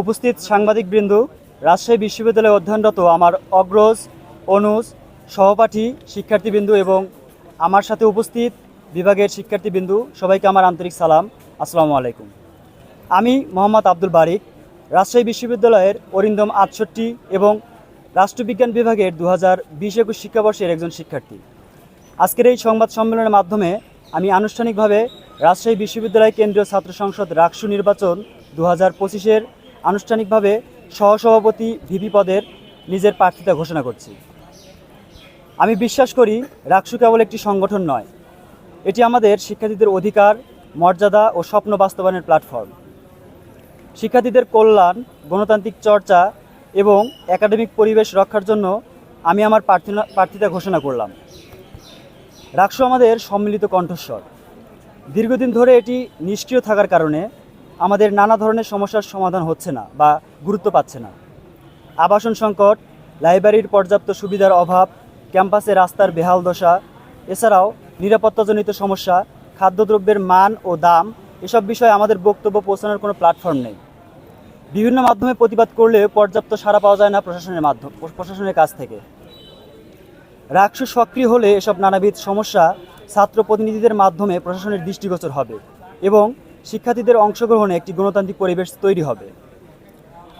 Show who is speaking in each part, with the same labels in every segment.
Speaker 1: উপস্থিত সাংবাদিক সাংবাদিকবৃন্দ, রাজশাহী বিশ্ববিদ্যালয়ে অধ্যয়নরত আমার অগ্রজ, অনুজ, সহপাঠী, শিক্ষার্থীবৃন্দু এবং আমার সাথে উপস্থিত বিভাগের শিক্ষার্থীবৃন্দু, সবাইকে আমার আন্তরিক সালাম। আসসালামু আলাইকুম। আমি মোহাম্মদ আব্দুল বারিক, রাজশাহী বিশ্ববিদ্যালয়ের অরিন্দম আটষট্টি এবং রাষ্ট্রবিজ্ঞান বিভাগের দু হাজার বিশ একুশ শিক্ষাবর্ষের একজন শিক্ষার্থী। আজকের এই সংবাদ সম্মেলনের মাধ্যমে আমি আনুষ্ঠানিকভাবে রাজশাহী বিশ্ববিদ্যালয় কেন্দ্রীয় ছাত্র সংসদ রাকসু নির্বাচন দু হাজার পঁচিশের আনুষ্ঠানিকভাবে সহসভাপতি ভিপি পদের নিজের প্রার্থিতা ঘোষণা করছি। আমি বিশ্বাস করি রাকসু কেবল একটি সংগঠন নয়, এটি আমাদের শিক্ষার্থীদের অধিকার, মর্যাদা ও স্বপ্ন বাস্তবায়নের প্ল্যাটফর্ম। শিক্ষার্থীদের কল্যাণ, গণতান্ত্রিক চর্চা এবং একাডেমিক পরিবেশ রক্ষার জন্য আমি আমার প্রার্থিতা ঘোষণা করলাম। রাকসু আমাদের সম্মিলিত কণ্ঠস্বর। দীর্ঘদিন ধরে এটি নিষ্ক্রিয় থাকার কারণে আমাদের নানা ধরনের সমস্যার সমাধান হচ্ছে না বা গুরুত্ব পাচ্ছে না। আবাসন সংকট, লাইব্রেরির পর্যাপ্ত সুবিধার অভাব, ক্যাম্পাসে রাস্তার বেহাল দশা, এছাড়াও নিরাপত্তাজনিত সমস্যা, খাদ্যদ্রব্যের মান ও দাম এসব বিষয়ে আমাদের বক্তব্য পৌঁছানোর কোনো প্ল্যাটফর্ম নেই। বিভিন্ন মাধ্যমে প্রতিবাদ করলে পর্যাপ্ত সাড়া পাওয়া যায় না প্রশাসনের মাধ্যম, প্রশাসনের কাছ থেকে। রাকসু সক্রিয় হলে এসব নানাবিধ সমস্যা ছাত্র প্রতিনিধিদের মাধ্যমে প্রশাসনের দৃষ্টিগোচর হবে এবং শিক্ষার্থীদের অংশগ্রহণে একটি গণতান্ত্রিক পরিবেশ তৈরি হবে।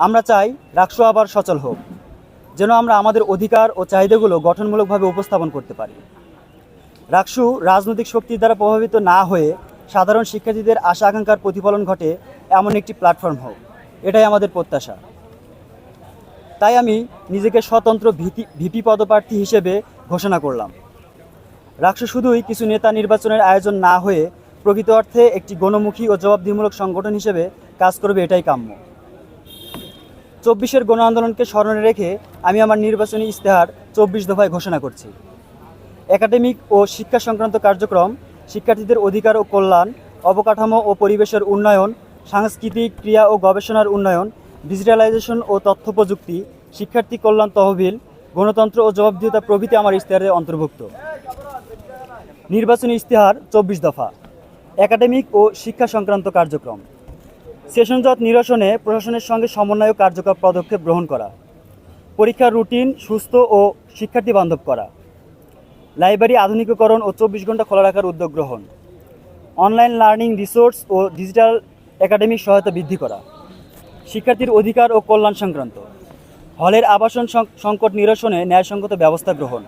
Speaker 1: আমরা চাই রাকসু আবার সচল হোক, যেন আমরা আমাদের অধিকার ও চাহিদাগুলো গঠনমূলকভাবে উপস্থাপন করতে পারি। রাকসু রাজনৈতিক শক্তির দ্বারা প্রভাবিত না হয়ে সাধারণ শিক্ষার্থীদের আশা আকাঙ্ক্ষার প্রতিফলন ঘটে এমন একটি প্ল্যাটফর্ম হোক। এটাই আমাদের প্রত্যাশা। তাই আমি নিজেকে স্বতন্ত্র ভিপি ভিপি পদপ্রার্থী হিসেবে ঘোষণা করলাম। রাকসু শুধুই কিছু নেতা নির্বাচনের আয়োজন না হয়ে প্রকৃত অর্থে একটি গণমুখী ও জবাবদিহিমূলক সংগঠন হিসেবে কাজ করবে এটাই কাম্য। চব্বিশের গণ আন্দোলনকে স্মরণে রেখে আমি আমার নির্বাচনী ইস্তেহার চব্বিশ দফায় ঘোষণা করছি। একাডেমিক ও শিক্ষা সংক্রান্ত কার্যক্রম, শিক্ষার্থীদের অধিকার ও কল্যাণ, অবকাঠামো ও পরিবেশের উন্নয়ন, সাংস্কৃতিক ক্রিয়া ও গবেষণার উন্নয়ন, ডিজিটালাইজেশন ও তথ্য প্রযুক্তি, শিক্ষার্থী কল্যাণ তহবিল, গণতন্ত্র ও জবাবদিহিতা প্রভৃতি আমার ইশতেহারে অন্তর্ভুক্ত। নির্বাচনী ইশতেহার চব্বিশ দফা। একাডেমিক ও শিক্ষা সংক্রান্ত কার্যক্রম। সেশনজট নিরসনে প্রশাসনের সঙ্গে সমন্বয় কার্যকর পদক্ষেপ গ্রহণ করা। পরীক্ষার রুটিন সুস্থ ও শিক্ষার্থী বান্ধব করা। লাইব্রেরি আধুনিকীকরণ ও চব্বিশ ঘণ্টা খোলা রাখার উদ্যোগ গ্রহণ। অনলাইন লার্নিং রিসোর্স ও ডিজিটাল একাডেমিক সহায়তা বৃদ্ধি করা। শিক্ষার্থীর অধিকার ও কল্যাণ সংক্রান্ত। হলের আবাসন সংকট নিরসনে ন্যায়সঙ্গত ব্যবস্থা গ্রহণ।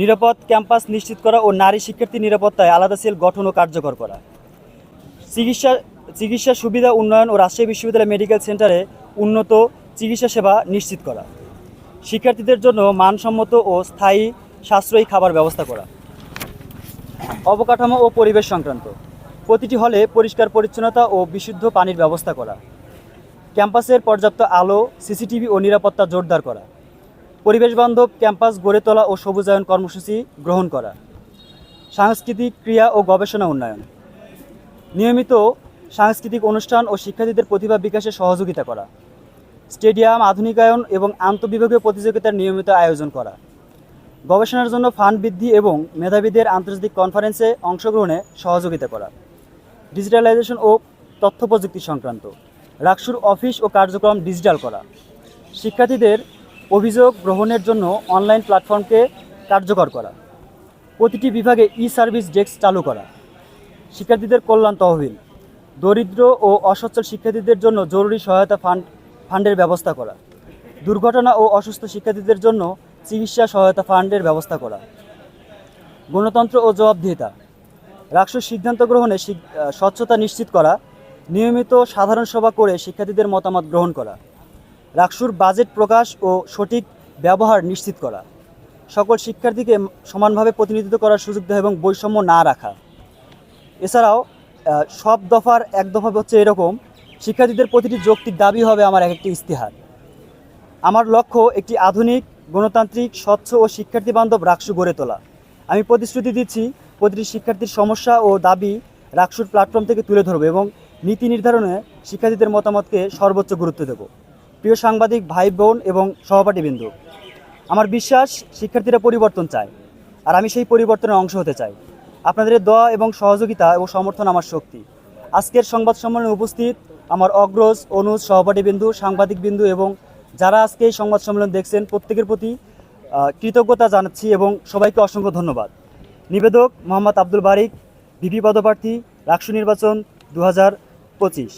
Speaker 1: নিরাপদ ক্যাম্পাস নিশ্চিত করা ও নারী শিক্ষার্থী নিরাপত্তায় আলাদা সেল গঠন ও কার্যকর করা। চিকিৎসা চিকিৎসা সুবিধা উন্নয়ন ও রাজশাহী বিশ্ববিদ্যালয় মেডিকেল সেন্টারে উন্নত চিকিৎসা সেবা নিশ্চিত করা। শিক্ষার্থীদের জন্য মানসম্মত ও স্থায়ী সাশ্রয়ী খাবার ব্যবস্থা করা। অবকাঠামো ও পরিবেশ সংক্রান্ত। প্রতিটি হলে পরিষ্কার পরিচ্ছন্নতা ও বিশুদ্ধ পানির ব্যবস্থা করা। ক্যাম্পাসের পর্যাপ্ত আলো, সিসিটিভি ও নিরাপত্তা জোরদার করা। পরিবেশ বান্ধব ক্যাম্পাস গড়ে তোলা ও সবুজায়ন কর্মসূচি গ্রহণ করা। সাংস্কৃতিক ক্রিয়া ও গবেষণা উন্নয়ন। নিয়মিত সাংস্কৃতিক অনুষ্ঠান ও শিক্ষার্থীদের প্রতিভা বিকাশে সহযোগিতা করা, স্টেডিয়াম, আধুনিকায়ন এবং আন্তঃবিভাগীয় প্রতিযোগিতার নিয়মিত আয়োজন করা, গবেষণার জন্য ফান্ড বৃদ্ধি এবং মেধাবীদের আন্তর্জাতিক কনফারেন্সে অংশগ্রহণে সহযোগিতা করা, ডিজিটালাইজেশন ও তথ্য প্রযুক্তি সংক্রান্ত, রাকসুর অফিস ও কার্যক্রম ডিজিটাল করা, শিক্ষার্থীদের অভিযোগ গ্রহণের জন্য অনলাইন প্ল্যাটফর্মকে কার্যকর করা, প্রতিটি বিভাগে ই সার্ভিস ডেস্ক চালু করা শিক্ষার্থীদের কল্যাণ তহবিল, দরিদ্র ও অসচ্ছল শিক্ষার্থীদের জন্য জরুরি সহায়তা ফান্ড, ফান্ডের ব্যবস্থা করা, দুর্ঘটনা ও অসুস্থ শিক্ষার্থীদের জন্য চিকিৎসা সহায়তা ফান্ডের ব্যবস্থা করা, গণতন্ত্র ও জবাবদিহিতা রাষ্ট্র সিদ্ধান্ত গ্রহণে স্বচ্ছতা নিশ্চিত করা, নিয়মিত সাধারণ সভা করে শিক্ষার্থীদের মতামত গ্রহণ করা রাকসুর বাজেট প্রকাশ ও সঠিক ব্যবহার নিশ্চিত করা, সকল শিক্ষার্থীকে সমানভাবে প্রতিনিধিত্ব করার সুযোগ দেওয়া এবং বৈষম্য না রাখা। এছাড়াও সব দফার এক দফা হচ্ছে এরকম, শিক্ষার্থীদের প্রতিটি যৌক্তিক দাবি হবে আমার এক একটি ইস্তেহার আমার লক্ষ্য একটি আধুনিক, গণতান্ত্রিক, স্বচ্ছ ও শিক্ষার্থী বান্ধব রাকসু গড়ে তোলা। আমি প্রতিশ্রুতি দিচ্ছি, প্রতিটি শিক্ষার্থীর সমস্যা ও দাবি রাকসুর প্ল্যাটফর্ম থেকে তুলে ধরবো এবং নীতি নির্ধারণে শিক্ষার্থীদের মতামতকে সর্বোচ্চ গুরুত্ব দেব। প্রিয় সাংবাদিক, ভাই বোন এবং সহপাঠীবৃন্দ, আমার বিশ্বাস শিক্ষার্থীরা পরিবর্তন চায়, আর আমি সেই পরিবর্তনের অংশ হতে চাই। আপনাদের দোয়া এবং সহযোগিতা এবং সমর্থন আমার শক্তি। আজকের সংবাদ সম্মেলনে উপস্থিত আমার অগ্রজ, অনুজ, সহপাঠীবৃন্দু, সাংবাদিকবৃন্দু এবং যারা আজকে এই সংবাদ সম্মেলন দেখছেন, প্রত্যেকের প্রতি কৃতজ্ঞতা জানাচ্ছি এবং সবাইকে অসংখ্য ধন্যবাদ। নিবেদক মোহাম্মদ আব্দুল বারিক বিপি পদপ্রার্থী রাক্ষ নির্বাচন দু হাজার পঁচিশ।